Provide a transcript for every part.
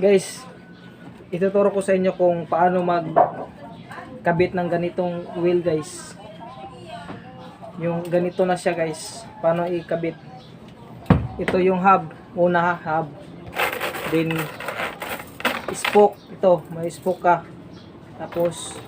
Guys, ituturo ko sa inyo kung paano mag kabit ng ganitong wheel guys. Yung ganito na siya guys. Paano ikabit. Ito yung hub. Una hub. Then, spoke. Ito, may spoke ka. Tapos,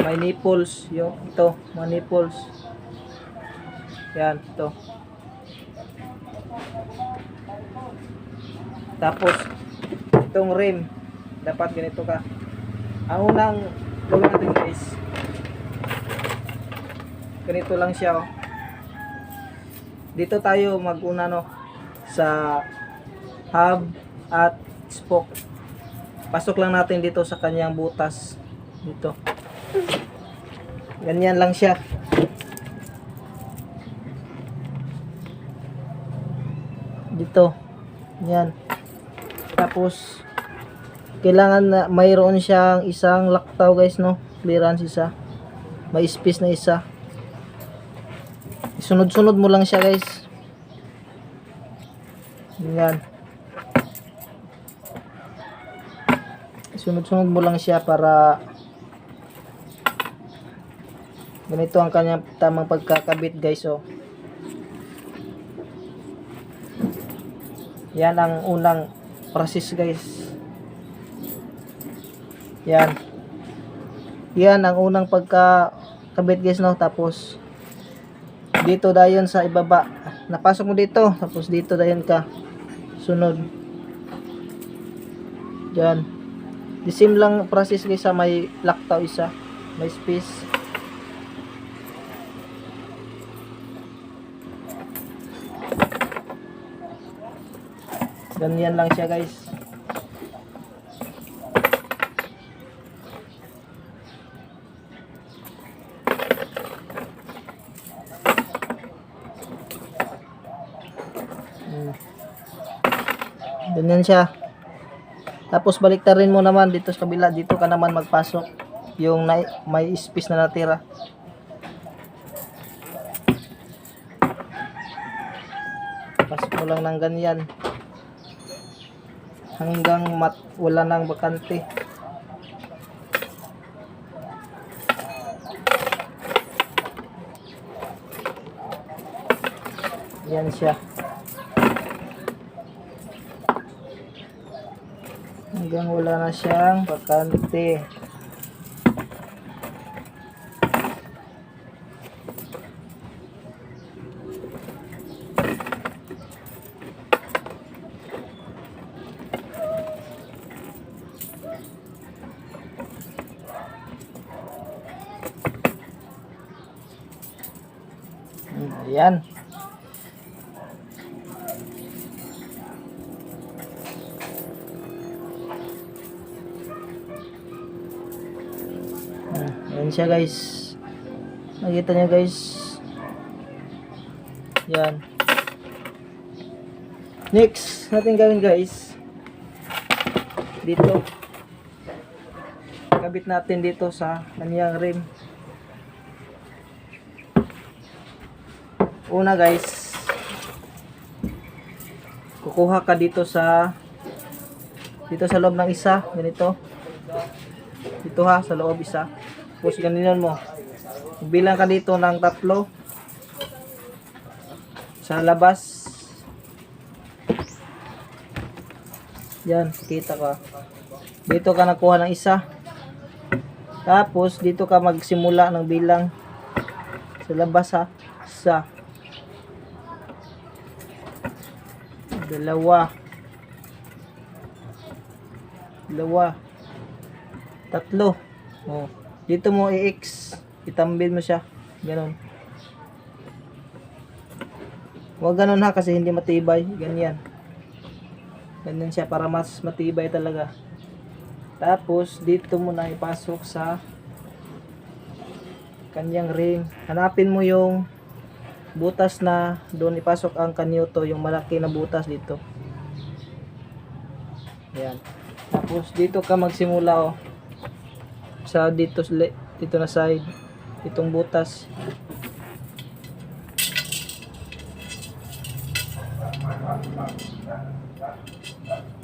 may nipples. Yung, ito, mga nipples. Yan, ito. Tapos, itong rim. Dapat ganito ka. Ang unang gawin natin guys. Ganito lang siya oh. Dito tayo maguna no sa hub at spoke. Pasok lang natin dito sa kanyang butas. Dito. Ganyan lang siya. Dito. Yan. Tapos kailangan na mayroon siyang isang laktaw guys no. Clearance isa. May space na isa. Sunod-sunod mo lang siya guys. Yan. Sunod-sunod mo lang siya para ganito ang kanyang tamang pagkakabit guys oh. Yan ang unang process guys. Yan. Yan ang unang pagkakabit guys no. Tapos dito dayon sa ibaba. Napasok mo dito. Tapos dito dayon ka. Sunod. Yan. The same lang process guys sa may laktaw isa. May space. Ganyan lang siya guys. Hmm. Ganyan siya. Tapos baliktarin mo naman dito sa kabila. Dito ka naman magpasok. Yung may space na natira. Pasok mo lang ng ganyan hanggang mat wala nang bakante. Yan siya. Hanggang wala na siyang bakante. Ayan. Ah, Ayan siya guys. Nakita niyo guys. Yan. Next, natin gawin guys. Dito. Kabit natin dito sa kanyang rim. Una guys, kukuha ka dito sa dito sa loob ng isa, ganito. Dito ha, sa loob isa. Tapos ganyan mo. Bilang ka dito ng tatlo. Sa labas. Yan, kita ka. Dito ka nakuha ng isa. Tapos dito ka magsimula ng bilang sa labas ha. Isa. Dalawa dalawa tatlo. Oh dito mo i-x. Itambil mo siya. Ganon huwag ganon ha kasi hindi matibay. Ganyan. Ganyan siya para mas matibay talaga. Tapos dito mo na ipasok sa kanyang ring. Hanapin mo yung butas na doon ipasok ang kanyuto yung malaki na butas dito yan tapos dito ka magsimula oh sa dito dito na side itong butas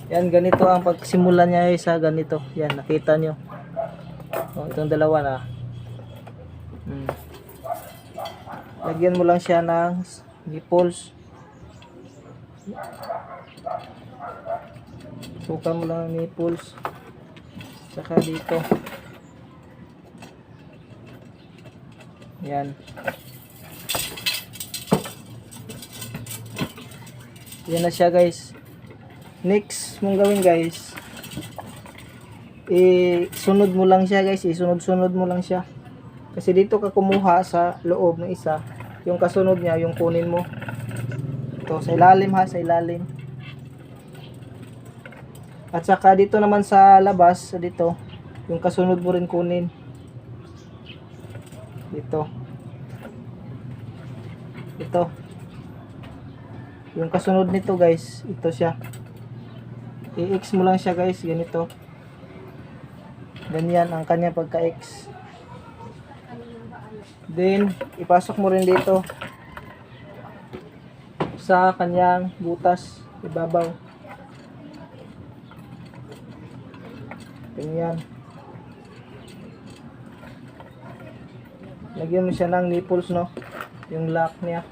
Yan, ganito ang pagsimula niya eh, sa ganito. Yan, nakita nyo. O, itong dalawa na. Hmm. Lagyan mo lang siya ng nipples. Sukan mo lang ang nipples. Saka dito. Yan. Yan na siya guys. Next mong gawin guys. I-sunod mo lang siya guys. Isunod-sunod mo lang siya. Kasi dito ka kumuha sa loob ng isa. Yung kasunod niya, yung kunin mo. Ito, sa ilalim ha, sa ilalim. At saka dito naman sa labas, sa dito, yung kasunod mo rin kunin. Dito. Ito. Yung kasunod nito guys, ito siya. I-X mo lang siya guys, ganito. Ganyan ang kanya pagka-X. Then, ipasok mo rin dito sa kanyang butas, ibabaw. Ganyan. Lagyan mo siya ng nipples, no? Yung lock niya.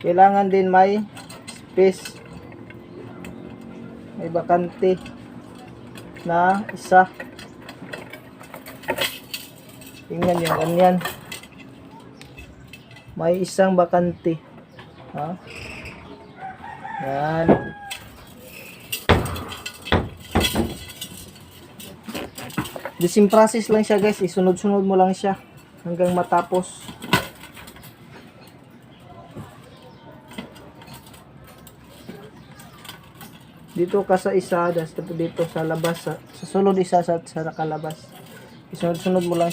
Kailangan din may space. May bakante na isa. Tingnan yung ganyan. May isang bakante. Ha? Yan. The same process lang siya guys. Isunod-sunod mo lang siya hanggang matapos. Dito ka sa isa, das dito sa labas, sa, sa sulod isa sa, sa nakalabas. Isunod-sunod mo lang.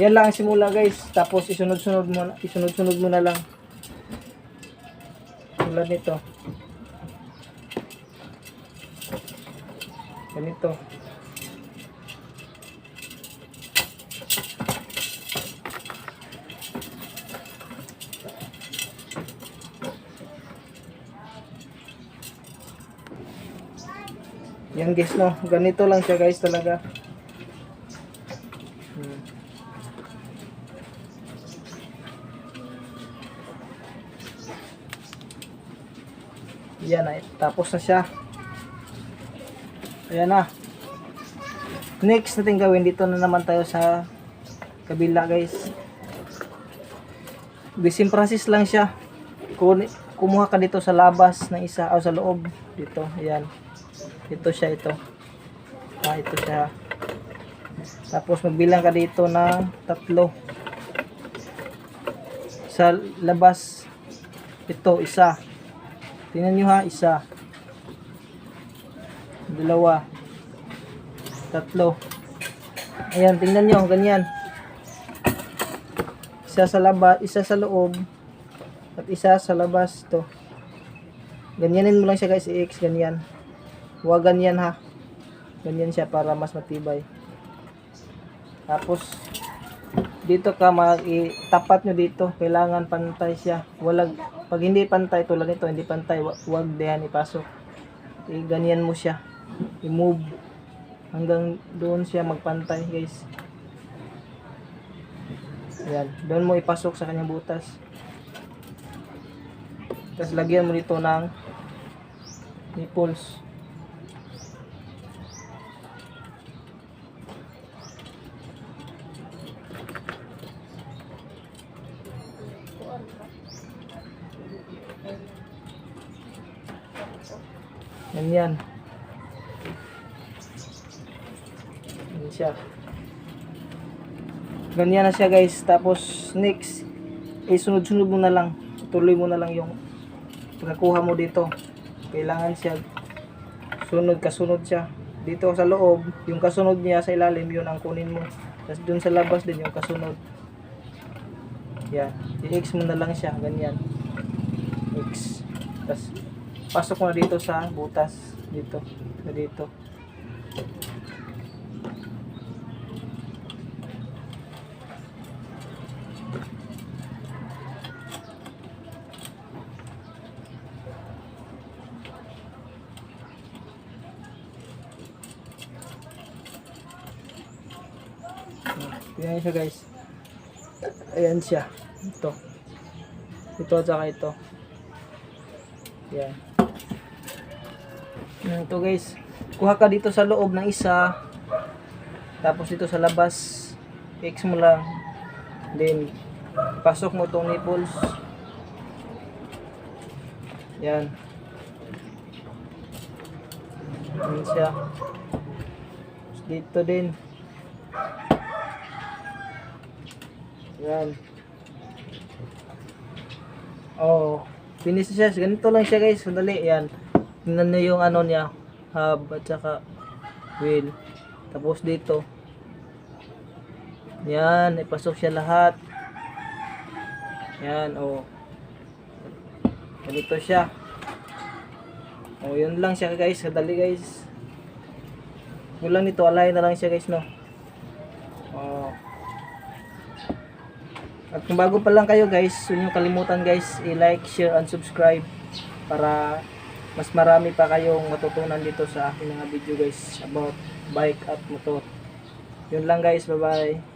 Yan lang ang simula guys. Tapos isunod-sunod mo isunod-sunod mo na lang. Tulad nito. Ganito. Yan guys no, ganito lang siya guys talaga. Hmm. Yan ay, tapos na siya. Ayan na. Next natin gawin dito na naman tayo sa kabila guys. Same process lang siya. Kumuha ka dito sa labas ng isa o sa loob dito. Ayan. Ito siya ito. Ah, ito siya. Tapos magbilang ka dito ng tatlo. Sa labas ito isa. Tingnan nyo ha, isa. Dalawa. Tatlo. Ayan, tingnan nyo, ganyan. Isa sa labas, isa sa loob. At isa sa labas to. Ganyanin mo lang siya guys, i-X ganyan. Huwag ganyan ha. Ganyan siya para mas matibay. Tapos, dito ka mag tapat nyo dito. Kailangan pantay siya. Walang, pag hindi pantay, tulad nito, hindi pantay, wa- huwag diyan ipasok. I ganyan mo siya. I-move. Hanggang doon siya magpantay guys. Ayan. Doon mo ipasok sa kanyang butas. Tapos lagyan mo dito ng nipples. Ganyan. Ganyan siya. Ganyan na siya guys. Tapos next, eh sunod-sunod mo na lang. Tuloy mo na lang yung pagkakuha mo dito. Kailangan siya sunod kasunod siya. Dito sa loob, yung kasunod niya sa ilalim, yun ang kunin mo. Tapos dun sa labas din yung kasunod. Yan. I-X mo na lang siya. Ganyan. X. Tapos pasok na dito sa butas. Dito. Sa dito. Tingnan siya guys. Ayan siya. Ito. Ito at saka ito. Yan. Ito guys. Kuha ka dito sa loob ng isa. Tapos dito sa labas. X mo lang. Then, pasok mo itong nipples. Yan. Yan siya. Dito din. Yan. Oh, finish siya. Ganito lang siya guys. Sandali. Yan. Tingnan niyo yung ano niya. Hub at saka wheel. Tapos dito. Yan. Ipasok siya lahat. Yan. Oh. Ganito siya. Oh, yun lang siya guys. Sadali guys. Yun lang nito. Alay na lang siya guys no. Oh. At kung bago pa lang kayo guys, huwag niyo kalimutan guys, i-like, share, and subscribe para mas marami pa kayong matutunan dito sa aking mga video guys about bike at motor. Yun lang guys, bye bye.